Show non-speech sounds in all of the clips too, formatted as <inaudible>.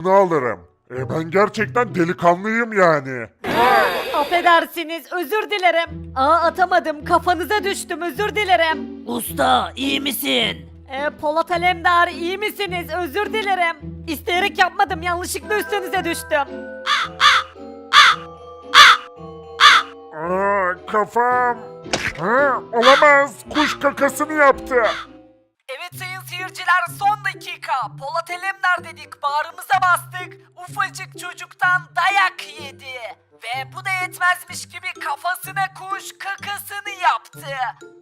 Ne alırım. E ben gerçekten delikanlıyım yani. Affedersiniz özür dilerim. Aa atamadım kafanıza düştüm özür dilerim. Usta iyi misin? Ee, Polat Alemdar iyi misiniz özür dilerim. İsteyerek yapmadım yanlışlıkla üstünüze düştüm. Aa, kafam. Ha, olamaz. Kuş kakasını yaptı. Seyirciler son dakika. Polat Alemdar dedik bağrımıza bastık. Ufacık çocuktan dayak yedi. Ve bu da yetmezmiş gibi kafasına kuş kakasını yaptı.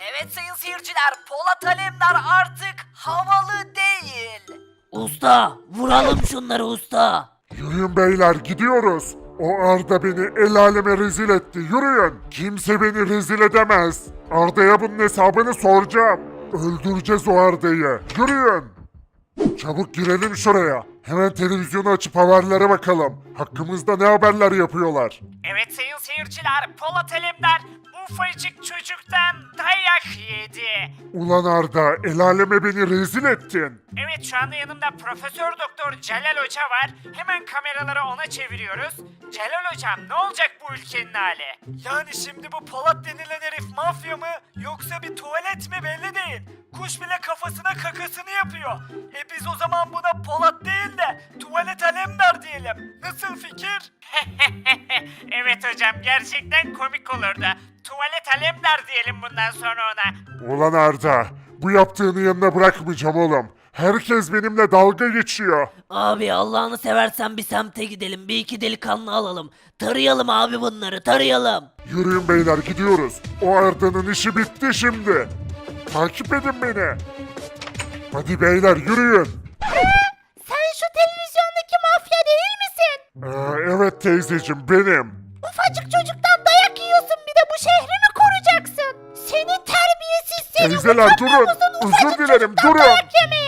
Evet sayın seyirciler Polat Alemdar artık havalı değil. Usta vuralım şunları usta. Yürüyün beyler gidiyoruz. O Arda beni el aleme rezil etti. Yürüyün. Kimse beni rezil edemez. Arda'ya bunun hesabını soracağım. Öldüreceğiz o Arda'yı. Yürüyün. Çabuk girelim şuraya. Hemen televizyonu açıp haberlere bakalım. Hakkımızda ne haberler yapıyorlar. Evet sayın seyirciler Polat Alemdar ufacık çocuktan dayak yedi. Ulan Arda el aleme beni rezil ettin. Evet şu anda yanımda Profesör Doktor Celal Hoca var. Hemen kameraları ona çeviriyoruz. Celal Hocam ne olacak bu ülkenin hali? Yani şimdi bu Polat denilen herif mafya mı yoksa bir tuvalet mi belli değil. Kuş bile kafasına kakasını yapıyor. E biz o zaman buna Polat değil de tuvalet alemdar diyelim. Nasıl fikir? <laughs> evet hocam gerçekten komik olurdu. Tuvalet alemdar diyelim bundan sonra ona. Ulan Arda bu yaptığını yanına bırakmayacağım oğlum. Herkes benimle dalga geçiyor. Abi Allah'ını seversen bir semte gidelim bir iki delikanlı alalım. Tarayalım abi bunları tarayalım. Yürüyün beyler gidiyoruz. O Arda'nın işi bitti şimdi. Takip edin beni. Hadi beyler yürüyün. Sen şu televizyondaki mafya değil misin? Ee, evet teyzeciğim benim. Ufacık çocuktan dayak yiyorsun bir de bu şehri mi koruyacaksın? Seni terbiyesiz seni Teyzeler utanmıyor durun. musun Özür ufacık dilerim çocuktan durun. dayak yemeye?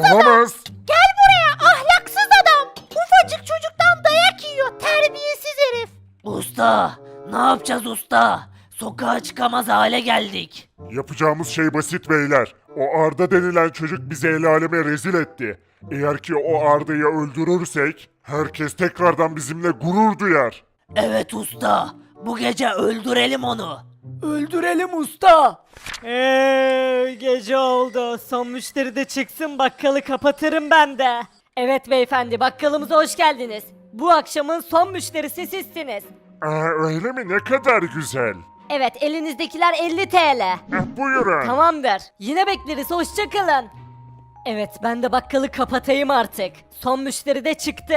Ahlaksız adam. Olamaz. Gel buraya ahlaksız adam. Ufacık çocuktan dayak yiyor terbiyesiz herif. Usta ne yapacağız usta? Sokağa çıkamaz hale geldik. Yapacağımız şey basit beyler. O Arda denilen çocuk bizi el aleme rezil etti. Eğer ki o Arda'yı öldürürsek herkes tekrardan bizimle gurur duyar. Evet usta bu gece öldürelim onu. Öldürelim usta. Eee gece oldu. Son müşteri de çıksın bakkalı kapatırım ben de. Evet beyefendi bakkalımıza hoş geldiniz. Bu akşamın son müşterisi sizsiniz. Aa, öyle mi? Ne kadar güzel. Evet elinizdekiler 50 TL. Eh, buyurun. Tamamdır. Yine bekleriz hoşçakalın. Evet ben de bakkalı kapatayım artık. Son müşteri de çıktı.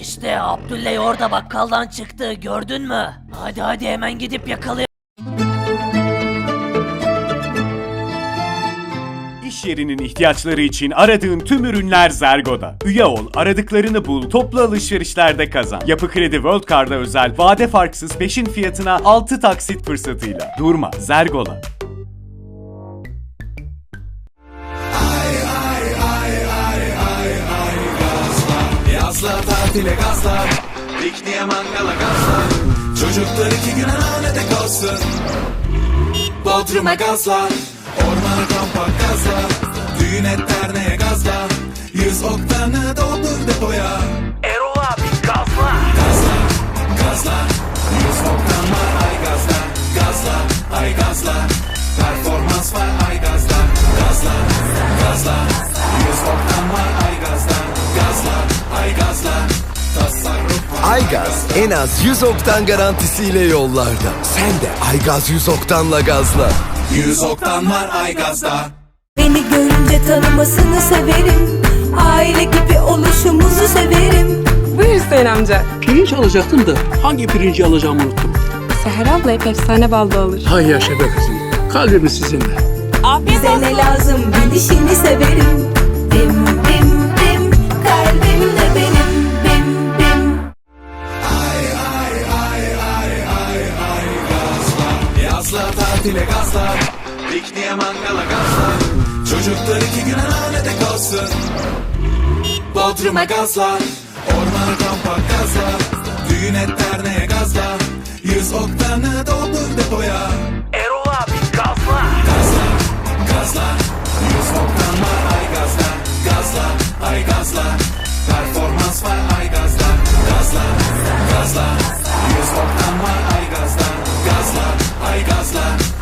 İşte Abdülley orada bakkaldan çıktı gördün mü? Hadi hadi hemen gidip yakalayalım. İş yerinin ihtiyaçları için aradığın tüm ürünler Zergo'da. Üye ol, aradıklarını bul, toplu alışverişlerde kazan. Yapı Kredi World Card'a özel vade farksız peşin fiyatına 6 taksit fırsatıyla. Durma, Zergo'la. Yazla tatile gazla Pikniğe mangala gazla Çocuklar iki güne hanede kalsın. Bodrum'a gazla Ormana kampa gazla Düğün et derneğe gazla Yüz oktanı doldur depoya. Erol abi gazla Gazla, gazla Yüz oktan var ay gazla Gazla, ay gazla Performans var ay gazla Gazla, gazla Yüz oktan var ay gazla Gazla, ay gazla Tasarruf var Aygaz en az 100 oktan garantisiyle yollarda. Sen de Aygaz 100 oktanla gazla. 100 oktan var ay gazda Beni görünce tanımasını severim Aile gibi oluşumuzu severim Buyur Hüseyin amca. Pirinç alacaktım da hangi pirinci alacağımı unuttum. Seher abla hep efsane balda alır. Hay yaşa be kızım. Kalbimiz sizinle. Bize ne lazım bilişini severim Kırma gazla Ormana kampa gazla Düğün et derneğe gazla Yüz oktanı doldur depoya. Erol abi gazla Gazla gazla Yüz oktan var ay gazla Gazla ay gazla Performans var ay gazla Gazla gazla Yüz oktan var ay gazla Gazla ay gazla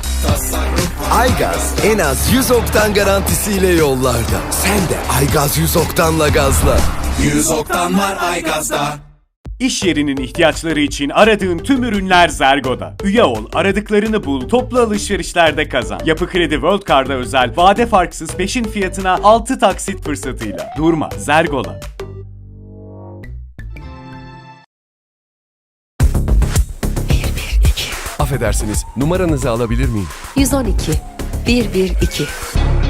Aygaz en az 100 oktan garantisiyle yollarda. Sen de Aygaz 100 oktanla gazla. 100 oktan var Aygaz'da. İş yerinin ihtiyaçları için aradığın tüm ürünler Zergo'da. Üye ol, aradıklarını bul, toplu alışverişlerde kazan. Yapı Kredi World Card'a özel vade farksız peşin fiyatına 6 taksit fırsatıyla. Durma, Zergo'la. Affedersiniz, numaranızı alabilir miyim? 112 112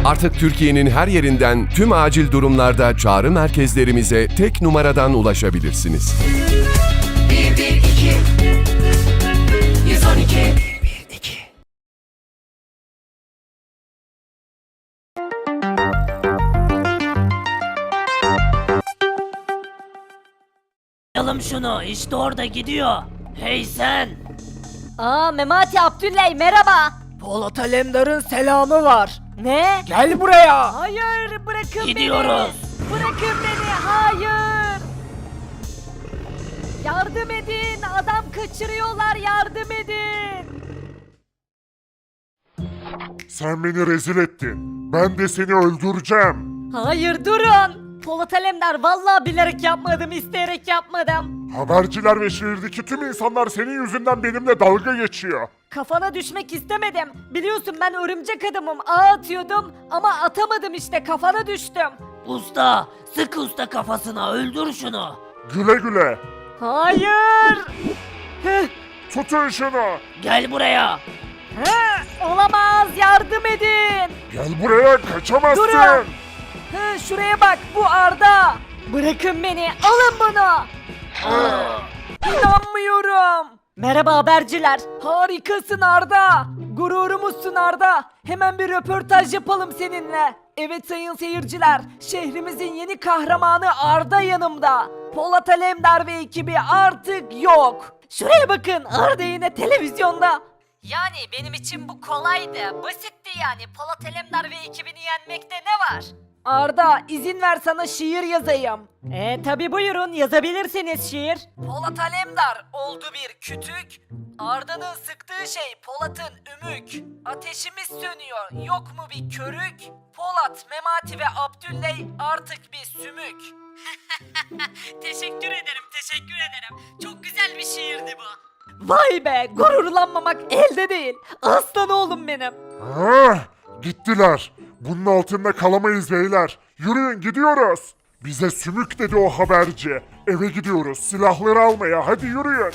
Artık Türkiye'nin her yerinden tüm acil durumlarda çağrı merkezlerimize tek numaradan ulaşabilirsiniz. 112 112 Yapalım şunu işte orada gidiyor. Hey sen. Aa Memati Abdülley merhaba. Polat Alemdar'ın selamı var. Ne? Gel buraya. Hayır bırakın Gidiyoruz. beni. Bırakın beni hayır. Yardım edin adam kaçırıyorlar yardım edin. Sen beni rezil ettin. Ben de seni öldüreceğim. Hayır durun. Polat Alemdar vallahi bilerek yapmadım isteyerek yapmadım. Haberciler ve şehirdeki tüm insanlar senin yüzünden benimle dalga geçiyor. Kafana düşmek istemedim. Biliyorsun ben örümcek adamım ağ atıyordum ama atamadım işte kafana düştüm. Usta sık usta kafasına öldür şunu. Güle güle. Hayır. Heh, Tutun şunu. Gel buraya. heh, olamaz yardım edin. Gel buraya kaçamazsın. Durun. Hı, şuraya bak bu Arda. Bırakın beni alın bunu. İnanmıyorum. Merhaba haberciler. Harikasın Arda. Gururumuzsun Arda. Hemen bir röportaj yapalım seninle. Evet sayın seyirciler. Şehrimizin yeni kahramanı Arda yanımda. Polat Alemdar ve ekibi artık yok. Şuraya bakın Arda yine televizyonda. Yani benim için bu kolaydı. Basitti yani. Polat Alemdar ve ekibini yenmekte ne var? Arda izin ver sana şiir yazayım. E tabi buyurun yazabilirsiniz şiir. Polat Alemdar oldu bir kütük. Arda'nın sıktığı şey Polat'ın ümük. Ateşimiz sönüyor yok mu bir körük? Polat, Memati ve Abdülley artık bir sümük. <laughs> teşekkür ederim, teşekkür ederim. Çok güzel bir şiirdi bu. Vay be, gururlanmamak elde değil. Aslan oğlum benim. Ah, gittiler. Bunun altında kalamayız beyler. Yürüyün gidiyoruz. Bize sümük dedi o haberci. Eve gidiyoruz silahları almaya hadi yürüyün.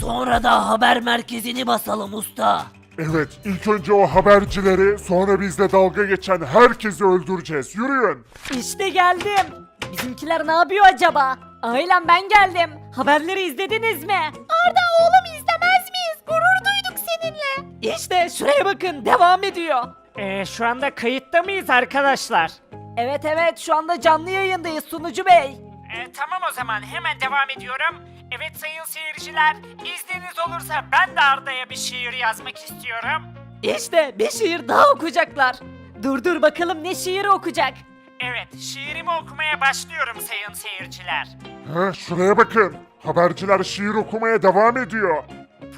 Sonra da haber merkezini basalım usta. Evet ilk önce o habercileri sonra bizle dalga geçen herkesi öldüreceğiz. Yürüyün. İşte geldim. Bizimkiler ne yapıyor acaba? Ailem ben geldim. Haberleri izlediniz mi? Arda oğlum izlemez miyiz? Gurur duyduk seninle. İşte şuraya bakın devam ediyor. Ee, şu anda kayıtta mıyız arkadaşlar? Evet evet şu anda canlı yayındayız sunucu bey. Ee, tamam o zaman hemen devam ediyorum. Evet sayın seyirciler, izniniz olursa ben de Arda'ya bir şiir yazmak istiyorum. İşte bir şiir daha okuyacaklar. Dur dur bakalım ne şiiri okuyacak. Evet, şiirimi okumaya başlıyorum sayın seyirciler. Ha, şuraya bakın. Haberciler şiir okumaya devam ediyor.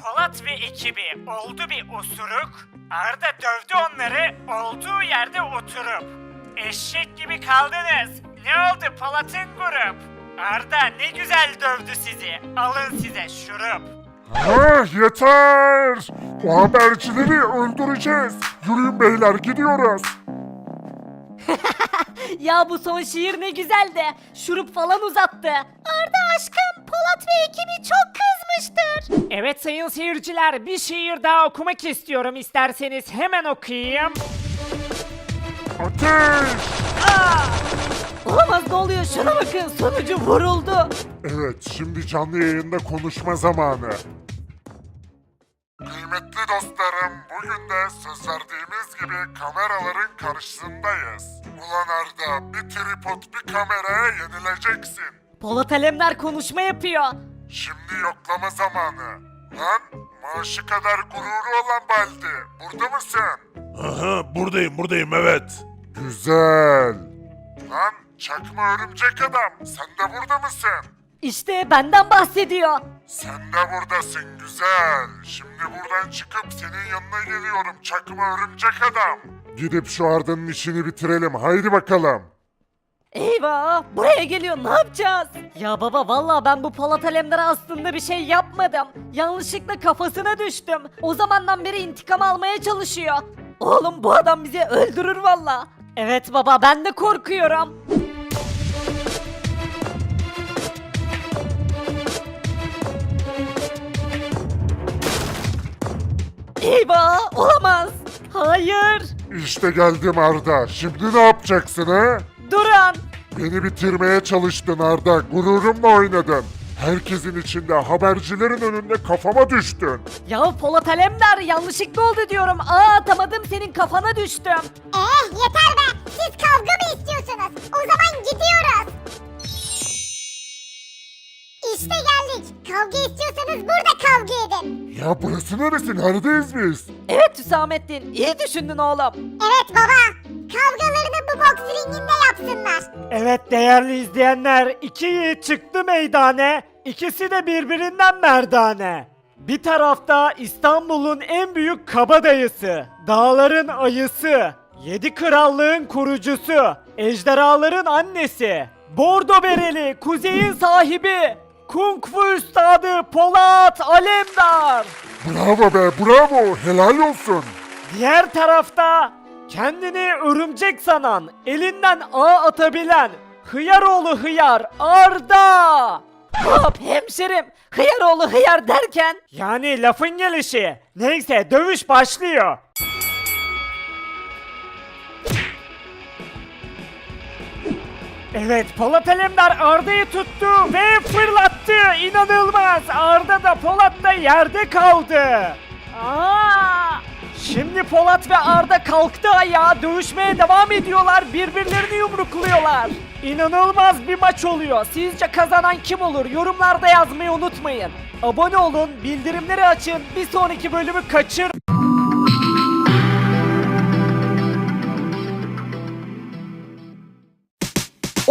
Polat ve ekibi oldu bir osuruk. Arda dövdü onları olduğu yerde oturup. Eşek gibi kaldınız. Ne oldu Polat'ın grup? Arda ne güzel dövdü sizi. Alın size şurup. Ha, yeter. O habercileri öldüreceğiz. Yürüyün beyler gidiyoruz. <laughs> Ya bu son şiir ne güzeldi. Şurup falan uzattı. Arda aşkım Polat ve ekibi çok kızmıştır. Evet sayın seyirciler bir şiir daha okumak istiyorum isterseniz hemen okuyayım. Ateş! Olamaz ne oluyor şuna bakın sonucu vuruldu. Evet, şimdi canlı yayında konuşma zamanı. Kıymetli dostlarım, bugün de söz verdiğimiz gibi kameraların karşısındayız. Ulan Arda, bir tripod bir kameraya yenileceksin. Polat Alemdar konuşma yapıyor. Şimdi yoklama zamanı. Lan, maaşı kadar gururu olan Baldi, burada mısın? Aha buradayım buradayım evet. Güzel. Lan, çakma örümcek adam, sen de burada mısın? İşte benden bahsediyor. Sen de buradasın güzel. Şimdi buradan çıkıp senin yanına geliyorum çakma örümcek adam. Gidip şu Arda'nın işini bitirelim. Haydi bakalım. Eyvah buraya geliyor ne yapacağız? Ya baba vallahi ben bu Polat Alemdar'a aslında bir şey yapmadım. Yanlışlıkla kafasına düştüm. O zamandan beri intikam almaya çalışıyor. Oğlum bu adam bizi öldürür valla. Evet baba ben de korkuyorum. Eyvah olamaz. Hayır. İşte geldim Arda. Şimdi ne yapacaksın he? Durun. Beni bitirmeye çalıştın Arda. Gururumla oynadın. Herkesin içinde habercilerin önünde kafama düştün. Ya Polat Alemdar yanlışlıkla oldu diyorum. Aa atamadım senin kafana düştüm. Eh yeter be. Siz kavga mı istiyorsunuz? O zaman gidiyoruz. İşte geldik. Kavga istiyorsanız burada kavga edin. Ya burası neresi? Neredeyiz biz? Evet Hüsamettin iyi düşündün oğlum. Evet baba. Ringinde yapsınlar. Evet değerli izleyenler, iki yiğit çıktı meydane, ikisi de birbirinden merdane. Bir tarafta İstanbul'un en büyük kabadayısı, dağların ayısı, yedi krallığın kurucusu, ejderhaların annesi, Bordo Bereli, kuzeyin sahibi, Kung Fu üstadı Polat Alemdar. Bravo be bravo. Helal olsun. Diğer tarafta kendini örümcek sanan, elinden ağ atabilen Hıyaroğlu Hıyar Arda. Hop hemşerim. Hıyaroğlu hıyar derken. Yani lafın gelişi. Neyse dövüş başlıyor. Evet Polat Alemdar Arda'yı tuttu ve fırlattı. İnanılmaz. Arda da Polat da yerde kaldı. Aa! Şimdi Polat ve Arda kalktı ayağa dövüşmeye devam ediyorlar. Birbirlerini yumrukluyorlar. İnanılmaz bir maç oluyor. Sizce kazanan kim olur? Yorumlarda yazmayı unutmayın. Abone olun, bildirimleri açın. Bir sonraki bölümü kaçır.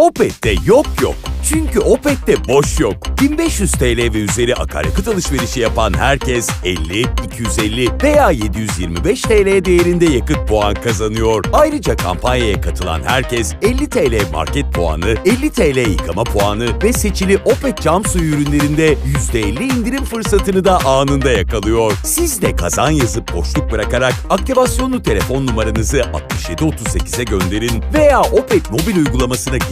Opet'te yok yok. Çünkü Opet'te boş yok. 1500 TL ve üzeri akaryakıt alışverişi yapan herkes 50, 250 veya 725 TL değerinde yakıt puan kazanıyor. Ayrıca kampanyaya katılan herkes 50 TL market puanı, 50 TL yıkama puanı ve seçili Opet cam suyu ürünlerinde %50 indirim fırsatını da anında yakalıyor. Siz de kazan yazıp boşluk bırakarak aktivasyonlu telefon numaranızı 6738'e gönderin veya Opet mobil uygulamasına gidin.